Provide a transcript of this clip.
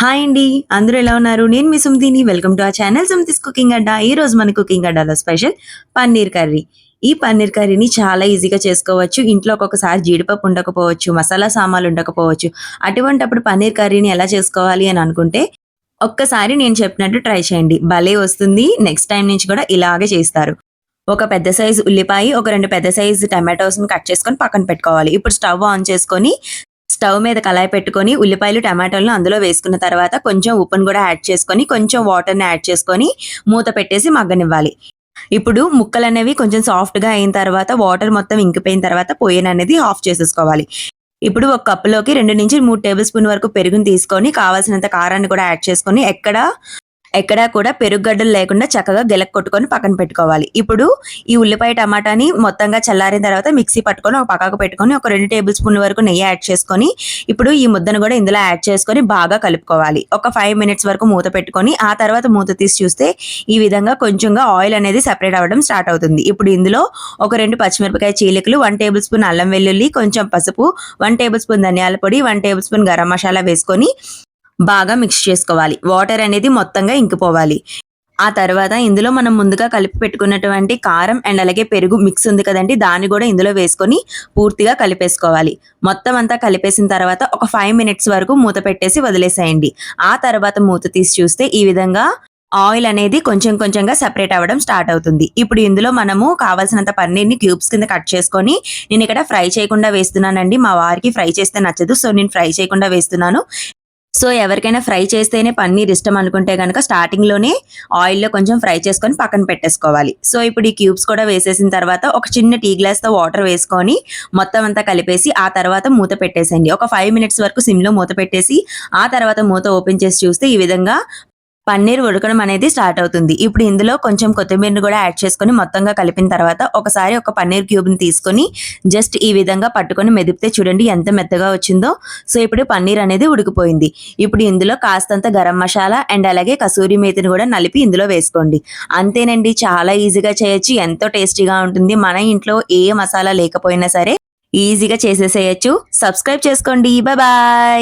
Hi అండి. అందరూ ఎలా ఉన్నారు? నేను మీ సుమతిని. వెల్కమ్ టు ఆ ఛానల్ సుమతిస్ కుకింగ్ అడ్డా. ఈ రోజు మన కుకింగ్ అడ్డాలో స్పెషల్ పన్నీర్ కర్రీ. ఈ పన్నీర్ కర్రీని చాలా ఈజీగా చేసుకోవచ్చు. ఇంట్లో ఒక్కొక్కసారి జీడిపప్పు ఉండకపోవచ్చు మసాలా సామాన్లు ఉండకపోవచ్చు. అటువంటప్పుడు పన్నీర్ కర్రీని ఎలా చేసుకోవాలి అని అనుకుంటే ఒక్కసారి నేను చెప్పినట్టు ట్రై చేయండి. భలే వస్తుంది. నెక్స్ట్ టైం నుంచి కూడా ఇలాగే చేస్తారు. ఒక పెద్ద సైజు ఉల్లిపాయ ఒక రెండు పెద్ద సైజు టమాటోస్ని కట్ చేసుకొని పక్కన పెట్టుకోవాలి. ఇప్పుడు స్టవ్ ఆన్ చేసుకొని స్టవ్ మీద కళాయి పెట్టుకొని ఉల్లిపాయలు టమాటోలను అందులో వేసుకున్న తర్వాత కొంచెం ఉప్పును కూడా యాడ్ చేసుకొని కొంచెం వాటర్ని యాడ్ చేసుకొని మూత పెట్టేసి మగ్గనివ్వాలి. ఇప్పుడు ముక్కలు అనేవి కొంచెం సాఫ్ట్గా అయిన తర్వాత వాటర్ మొత్తం ఇంకిపోయిన తర్వాత పొయ్యిన అనేది ఆఫ్ చేసేసుకోవాలి. ఇప్పుడు ఒక కప్పులోకి రెండు నుంచి మూడు టేబుల్ స్పూన్ వరకు పెరుగుని తీసుకొని కావాల్సినంత కారాన్ని కూడా యాడ్ చేసుకొని ఎక్కడ ఎక్కడా కూడా పెరుగుగడ్డలు లేకుండా చక్కగా గెలక్ కొట్టుకొని పక్కన పెట్టుకోవాలి. ఇప్పుడు ఈ ఉల్లిపాయ టమాటాని మొత్తంగా చల్లారిన తర్వాత మిక్సీ పట్టుకొని ఒక పక్కకు పెట్టుకొని ఒక రెండు టేబుల్ స్పూన్ వరకు నెయ్యి యాడ్ చేసుకొని ఇప్పుడు ఈ ముద్దను కూడా ఇందులో యాడ్ చేసుకొని బాగా కలుపుకోవాలి. ఒక ఫైవ్ మినిట్స్ వరకు మూత పెట్టుకొని ఆ తర్వాత మూత తీసి చూస్తే ఈ విధంగా కొంచెంగా ఆయిల్ అనేది సెపరేట్ అవ్వడం స్టార్ట్ అవుతుంది. ఇప్పుడు ఇందులో ఒక రెండు పచ్చిమిరపకాయ చీలికలు వన్ టేబుల్ స్పూన్ అల్లం వెల్లుల్లి కొంచెం పసుపు వన్ టేబుల్ స్పూన్ ధనియాల పొడి one table spoon garam masala వేసుకొని బాగా మిక్స్ చేసుకోవాలి. వాటర్ అనేది మొత్తంగా ఇంకిపోవాలి. ఆ తర్వాత ఇందులో మనం ముందుగా కలిపి పెట్టుకున్నటువంటి కారం అండ్ అలాగే పెరుగు మిక్స్ ఉంది కదండి. దాన్ని కూడా ఇందులో వేసుకొని పూర్తిగా కలిపేసుకోవాలి. మొత్తం అంతా కలిపేసిన తర్వాత ఒక ఫైవ్ మినిట్స్ వరకు మూత పెట్టేసి వదిలేసేయండి. ఆ తర్వాత మూత తీసి చూస్తే ఈ విధంగా ఆయిల్ అనేది కొంచెం కొంచెంగా సెపరేట్ అవ్వడం స్టార్ట్ అవుతుంది. ఇప్పుడు ఇందులో మనము కావాల్సినంత పన్నీర్ని క్యూబ్స్ కింద కట్ చేసుకొని నేను ఇక్కడ ఫ్రై చేయకుండా వేస్తున్నానండి. మా వారికి ఫ్రై చేస్తే నచ్చదు. సో నేను ఫ్రై చేయకుండా వేస్తున్నాను. సో ఎవరికైనా ఫ్రై చేస్తేనే పన్నీర్ ఇష్టం అనుకుంటే కనుక స్టార్టింగ్లోనే ఆయిల్లో కొంచెం ఫ్రై చేసుకొని పక్కన పెట్టేసుకోవాలి. సో ఇప్పుడు ఈ క్యూబ్స్ కూడా వేసేసిన తర్వాత ఒక చిన్న టీ గ్లాస్తో వాటర్ వేసుకొని మొత్తం అంతా కలిపేసి ఆ తర్వాత మూత పెట్టేసేయండి. ఒక ఫైవ్ మినిట్స్ వరకు సిమ్లో మూత పెట్టేసి ఆ తర్వాత మూత ఓపెన్ చేసి చూస్తే ఈ విధంగా పన్నీర్ ఉడకడం అనేది స్టార్ట్ అవుతుంది. ఇప్పుడు ఇందులో కొంచెం కొత్తిమీరని కూడా యాడ్ చేసుకొని మొత్తంగా కలిపిన తర్వాత ఒకసారి ఒక పన్నీర్ క్యూబ్ని తీసుకొని జస్ట్ ఈ విధంగా పట్టుకొని మెదిపితే చూడండి ఎంత మెత్తగా వచ్చిందో. సో ఇప్పుడు పన్నీర్ అనేది ఉడికిపోయింది. ఇప్పుడు ఇందులో కాస్తంత గరం మసాలా అండ్ అలాగే కసూరి మేతిని కూడా నలిపి ఇందులో వేసుకోండి. అంతేనండి చాలా ఈజీగా చేయొచ్చు. ఎంతో టేస్టీగా ఉంటుంది. మన ఇంట్లో ఏ మసాలా లేకపోయినా సరే ఈజీగా చేసేసేయచ్చు. సబ్స్క్రైబ్ చేసుకోండి. Bye bye